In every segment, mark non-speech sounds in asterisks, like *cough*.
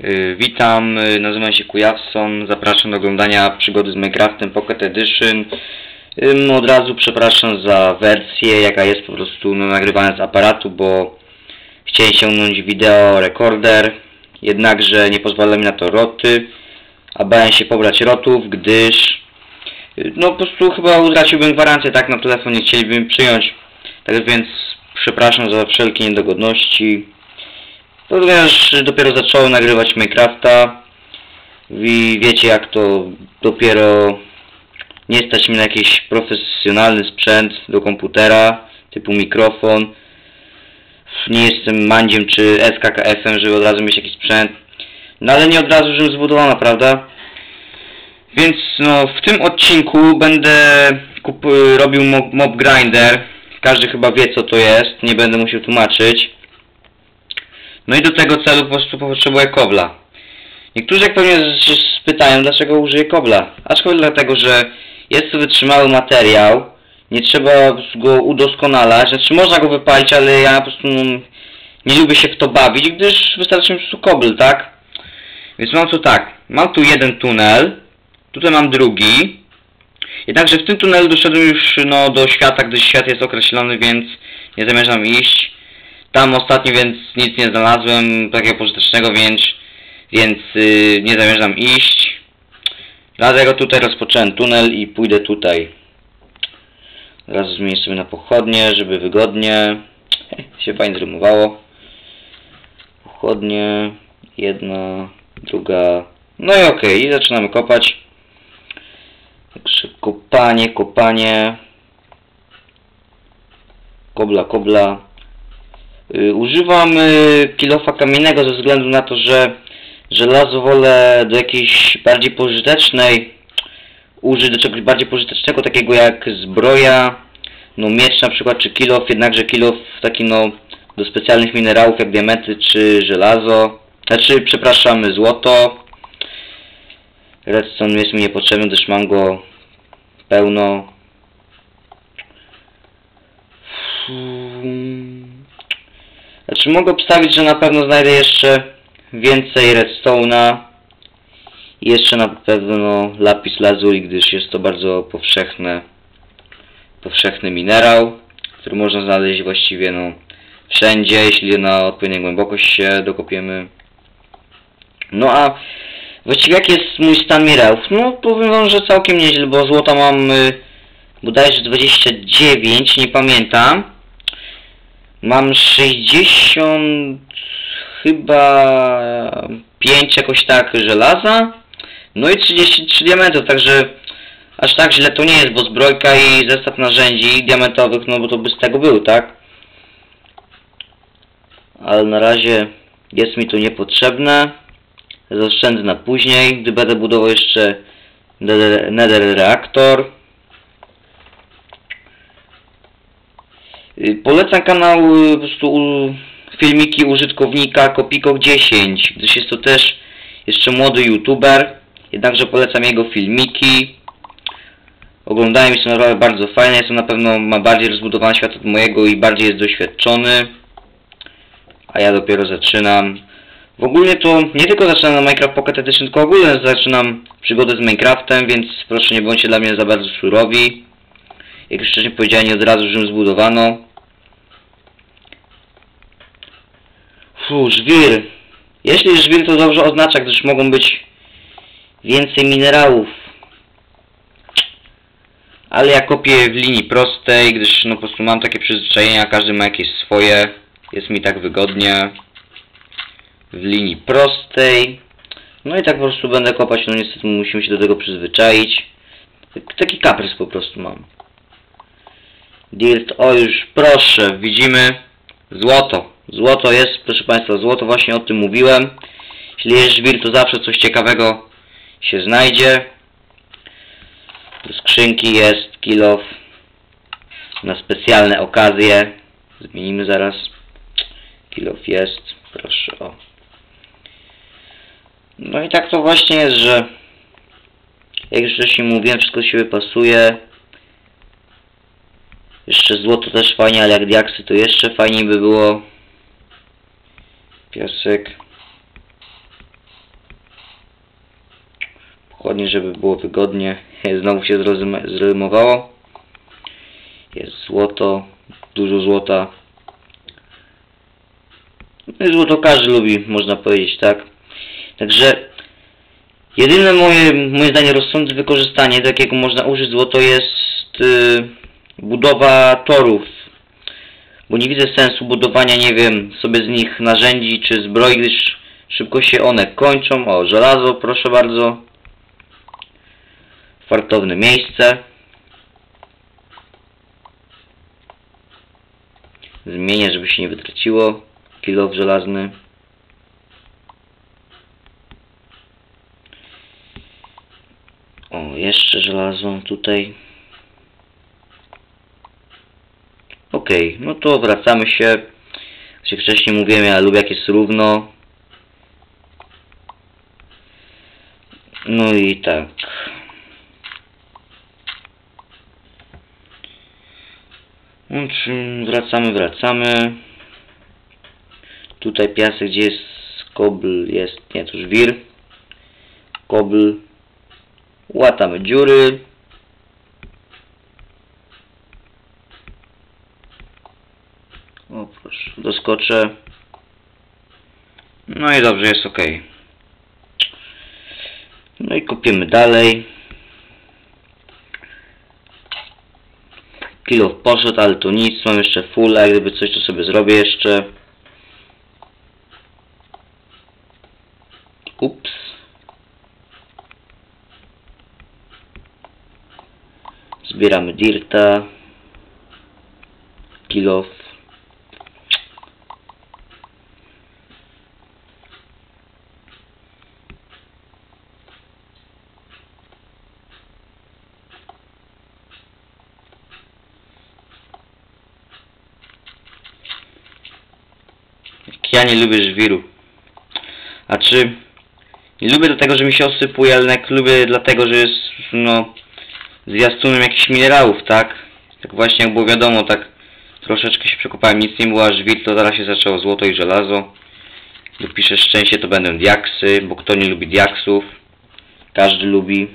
Y, Witam, y, nazywam się Kujawson, zapraszam do oglądania przygody z Minecraftem Pocket Edition. Od razu przepraszam za wersję, jaka jest po prostu no, nagrywana z aparatu, bo chciałem ściągnąć wideo recorder, jednakże nie pozwala mi na to roty, a bałem się pobrać rotów, gdyż y, no po prostu chyba utraciłbym gwarancję, tak na telefon nie chcieliby przyjąć. Tak więc przepraszam za wszelkie niedogodności. Ponieważ dopiero zacząłem nagrywać Minecrafta i wiecie jak to dopiero nie stać mi na jakiś profesjonalny sprzęt do komputera typu mikrofon. Nie jestem mandziem czy SKKF-em, żeby od razu mieć jakiś sprzęt. No ale nie od razu, żebym zbudowana, prawda? Więc no w tym odcinku będę robił mob, mob grinder. Każdy chyba wie co to jest, nie będę musiał tłumaczyć. No i do tego celu po prostu potrzebuję kobla. Niektórzy jak pewnie spytają, dlaczego użyję kobla. Aczkolwiek dlatego, że jest to wytrzymały materiał, nie trzeba go udoskonalać, znaczy można go wypalić, ale ja po prostu no, nie lubię się w to bawić, gdyż wystarczy mi po prostu kobel, tak? Więc mam tu tak, mam tu jeden tunel, tutaj mam drugi, jednakże w tym tunelu doszedłem już no, do świata, gdyż świat jest określony, więc nie zamierzam iść. Tam ostatnio więc nic nie znalazłem takiego pożytecznego, więc, więc yy, nie zamierzam iść. Dlatego tutaj rozpocząłem tunel i pójdę tutaj. Teraz zmienię sobie na pochodnie, żeby wygodnie. *laughs* się fajnie zrymowało. Pochodnie. Jedna, druga. No i okej, i zaczynamy kopać. Także kopanie, kopanie. Kobla, kobla. Y, Używam y, kilofa kamiennego ze względu na to, że żelazo wolę do jakiejś bardziej pożytecznej użyć do czegoś bardziej pożytecznego, takiego jak zbroja, no miecz na przykład, czy kilof, jednakże kilof taki no do specjalnych minerałów jak diamenty czy żelazo, znaczy przepraszam złoto. Redstone jest mi niepotrzebny, gdyż mam go pełno. Hmm. Znaczy mogę obstawić, że na pewno znajdę jeszcze więcej redstone'a i jeszcze na pewno lapis lazuli, gdyż jest to bardzo powszechne, powszechny minerał, który można znaleźć właściwie no, wszędzie, jeśli na odpowiednią głębokość się dokopiemy. No a właściwie jaki jest mój stan minerałów? No powiem wam, że całkiem nieźle, bo złota mam y, bodajże 29, nie pamiętam. Mam 60 chyba 5 jakoś tak żelaza. No i 33 diamentów, także aż tak źle to nie jest, bo zbrojka i zestaw narzędzi diamentowych, no bo to by z tego był, tak? Ale na razie jest mi to niepotrzebne. Zaoszczędzę na później, gdy będę budował jeszcze nether reaktor. Polecam kanał y, po prostu filmiki użytkownika Kopikok 10, gdyż jest to też jeszcze młody youtuber, jednakże polecam jego filmiki. Oglądałem jest to naprawdę bardzo fajne, jest to na pewno ma bardziej rozbudowany świat od mojego i bardziej jest doświadczony. A ja dopiero zaczynam. W ogóle to nie tylko zaczynam na Minecraft Pocket Edition, tylko ogólnie zaczynam przygodę z Minecraftem, więc proszę nie bądźcie dla mnie za bardzo surowi. Jak wcześniej powiedziałem, nie od razu Rzym zbudowano. Fu, żwir. Jeśli żwir to dobrze oznacza, gdyż mogą być więcej minerałów. Ale ja kopię w linii prostej, gdyż no po prostu mam takie przyzwyczajenia, każdy ma jakieś swoje. Jest mi tak wygodnie. W linii prostej. No i tak po prostu będę kopać, no niestety musimy się do tego przyzwyczaić. Taki kaprys po prostu mam. Dirt, o już proszę, widzimy złoto. Złoto jest, proszę Państwa, złoto właśnie o tym mówiłem. Jeśli jest żwir, to zawsze coś ciekawego się znajdzie. Do skrzynki jest kilof na specjalne okazje. Zmienimy zaraz. Kilof jest, proszę o. No i tak to właśnie jest, że jak już wcześniej mówiłem, wszystko do siebie pasuje. Jeszcze złoto też fajnie, ale jak diaksy to jeszcze fajniej by było. Piasek. pochodnie, żeby było wygodnie. *laughs* Znowu się zrymowało. Jest złoto, dużo złota. No Złoto każdy lubi, można powiedzieć, tak? Także jedyne moje, moje zdanie rozsądne wykorzystanie, do jakiego można użyć złoto jest y, budowa torów. Bo nie widzę sensu budowania, nie wiem, sobie z nich narzędzi czy zbroi, gdyż szybko się one kończą. O, żelazo, proszę bardzo. Fartowne miejsce. Zmienię, żeby się nie wytraciło. Kilof żelazny. O, jeszcze żelazo tutaj. Okej, no to wracamy się. Jak wcześniej mówiłem, ja lubię jak jest równo. No i tak. No, wracamy, wracamy. Tutaj piasek, gdzie jest kobl, jest, nie, to żwir. Kobl. Łatamy dziury. O proszę, doskoczę. No i dobrze, jest ok. No i kopiemy dalej. Kilo poszedł, ale to nic, mam jeszcze full, a gdyby coś to sobie zrobię jeszcze. Ups. Zbieramy dirta. Kilof. Ja nie lubię żwiru. A czy nie lubię dlatego, że mi się osypuje, ale jak lubię dlatego, że jest no zwiastunem jakichś minerałów, tak? Tak właśnie jak było wiadomo, tak troszeczkę się przekopałem, nic nie było, a żwir to zaraz się zaczęło złoto i żelazo. Dopiszę szczęście, to będą diaksy, bo kto nie lubi diaksów? Każdy lubi.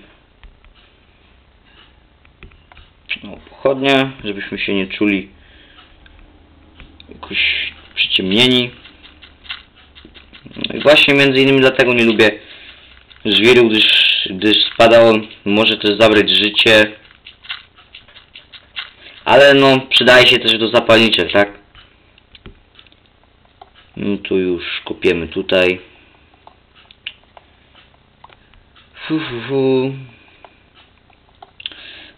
No, pochodnie, żebyśmy się nie czuli jakoś przyciemnieni. Właśnie między innymi dlatego nie lubię żwiru, gdyż, gdyż spada on, może też zabrać życie. Ale no, przydaje się też do zapalniczek, tak? No tu już kopiemy tutaj. Fu, fu, fu.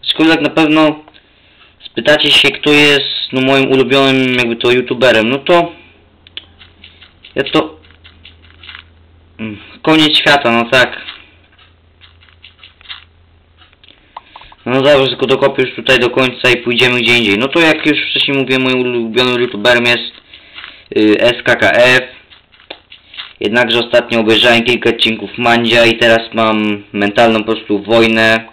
Aczkolwiek na pewno spytacie się, kto jest no, moim ulubionym jakby to youtuberem. No to ja to Koniec świata, no tak. No dobrze, tylko dokopię już tutaj do końca i pójdziemy gdzie indziej. No to jak już wcześniej mówiłem, moim ulubionym youtuberem jest y, SKKF. Jednakże ostatnio obejrzałem kilka odcinków Mandzia i teraz mam mentalną po prostu wojnę.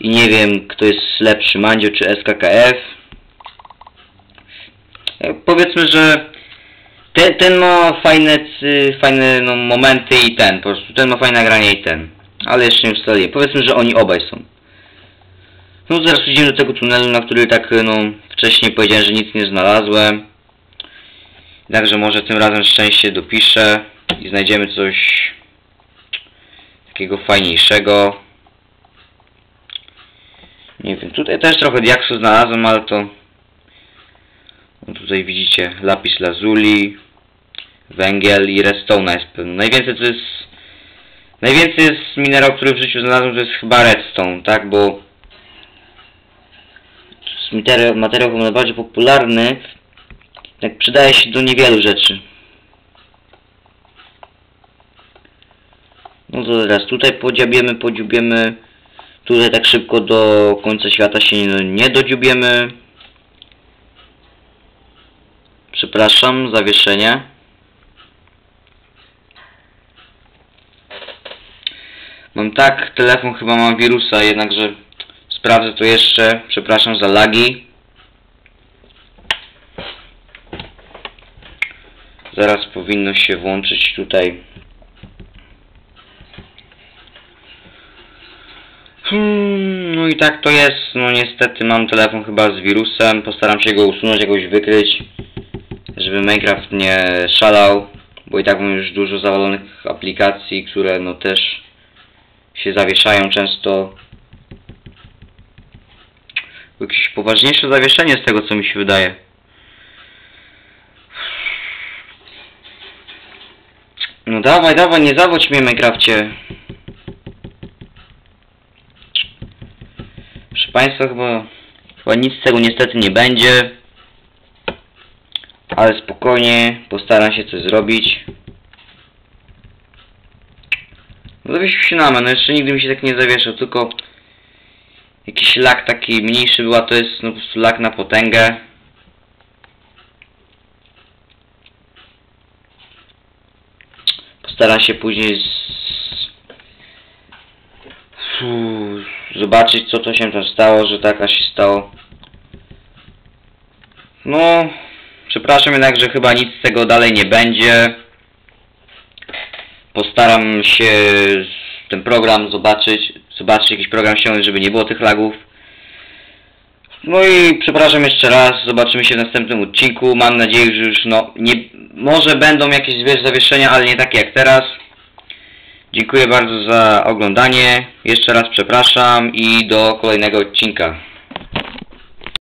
I nie wiem, kto jest lepszy, Mandzio czy SKKF. E, Powiedzmy, że ten, ten ma fajne, fajne no, momenty i ten, po prostu ten ma fajne granie i ten. Ale jeszcze nie ustaliłem. Powiedzmy, że oni obaj są. No zaraz idziemy do tego tunelu, na który tak no wcześniej powiedziałem, że nic nie znalazłem. Także może tym razem szczęście dopiszę i znajdziemy coś takiego fajniejszego. Nie wiem, tutaj też trochę diaksu znalazłem, ale to tutaj widzicie lapis lazuli, węgiel i redstone jest. Najwięcej to jest najwięcej jest minerał, który w życiu znalazłem, to jest chyba redstone, tak, bo materiał, materiał najbardziej popularny, tak przydaje się do niewielu rzeczy. No to teraz tutaj podziabiemy, podziubiemy. Tutaj tak szybko do końca świata się nie, nie dodziubiemy. Przepraszam, zawieszenie. Mam tak, telefon chyba ma wirusa, jednakże sprawdzę to jeszcze. Przepraszam za lagi. Zaraz powinno się włączyć tutaj. Hmm, No i tak to jest. No niestety mam telefon chyba z wirusem. Postaram się go usunąć, jakoś wykryć. Żeby Minecraft nie szalał. Bo i tak mam już dużo zawalonych aplikacji, które no też się zawieszają często. Jakieś poważniejsze zawieszenie z tego co mi się wydaje. No dawaj, dawaj, nie zawodź mnie Minecrafcie. Proszę Państwa, chyba, chyba nic z tego niestety nie będzie. Ale spokojnie, postaram się coś zrobić. Zawiesił się na mnie, no jeszcze nigdy mi się tak nie zawieszał, tylko jakiś lak taki mniejszy była, to jest no po prostu lak na potęgę. Postaram się później z... Zobaczyć co to się tam stało, że taka się stało. No, przepraszam jednak, że chyba nic z tego dalej nie będzie. Postaram się ten program zobaczyć, zobaczyć jakiś program ściągnąć, żeby nie było tych lagów. No i przepraszam jeszcze raz, zobaczymy się w następnym odcinku. Mam nadzieję, że już no, nie, może będą jakieś wiesz, zawieszenia, ale nie takie jak teraz. Dziękuję bardzo za oglądanie. Jeszcze raz przepraszam i do kolejnego odcinka.